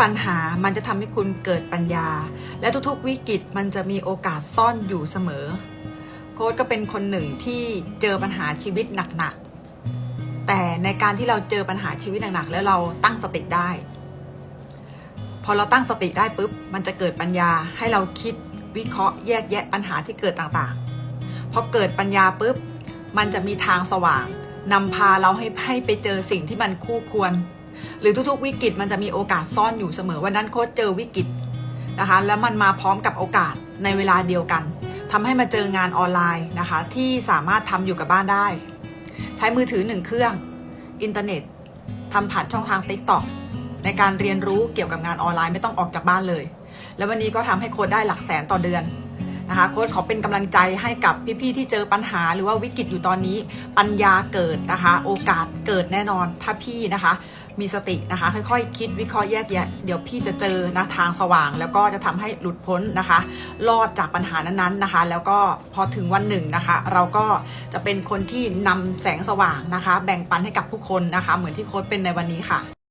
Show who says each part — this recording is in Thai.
Speaker 1: ปัญหามันจะทำให้คุณเกิดปัญญา และทุกๆวิกฤตมันจะมีโอกาสซ่อนอยู่เสมอ โค้ดก็เป็นคนหนึ่งที่เจอปัญหาชีวิตหนักๆ แต่ในการที่เราเจอปัญหาชีวิตหนักๆ แล้วเราตั้งสติได้ พอเราตั้งสติได้ปุ๊บ มันจะเกิดปัญญาให้เราคิดวิเคราะห์แยกแยะปัญหาที่เกิดต่างๆ พอเกิดปัญญาปุ๊บ มันจะมีทางสว่างนำพาเราให้ให้ไปเจอสิ่งที่มันคู่ควร หรือทุกๆวิกฤตมันจะมีโอกาสซ่อนอยู่เสมอวันนั้นโค้ชเจอวิกฤตนะคะ แล้วมันมาพร้อมกับโอกาสในเวลาเดียวกันทำให้มาเจองานออนไลน์นะคะ ที่สามารถทำอยู่กับบ้านได้ ใช้มือถือหนึ่งเครื่อง อินเทอร์เน็ตทำผ่านช่องทาง t ิ k t o k ในการเรียนรู้เกี่ยวกับงานออนไลน์ไม่ต้องออกจากบ้านเลย แล้ววันนี้ก็ทำให้โค้ดได้หลักแสนต่อเดือน นะคะโค้ดขอเป็นกำลังใจให้กับพี่ๆที่เจอปัญหาหรือว่าวิกฤตอยู่ตอนนี้ปัญญาเกิดนะคะ โอกาสเกิดแน่นอนถ้าพี่นะคะ มีสตินะคะ ค่อยๆคิดวิเคราะห์แยกแยะเดี๋ยวพี่จะเจอนะทางสว่าง แล้วก็จะทำให้หลุดพ้นนะคะ รอดจากปัญหานั้นๆนะคะ แล้วก็พอถึงวันหนึ่งนะคะ เราก็จะเป็นคนที่นำแสงสว่างนะคะ แบ่งปันให้กับผู้คนนะคะ เหมือนที่โค้ดเป็นในวันนี้ค่ะ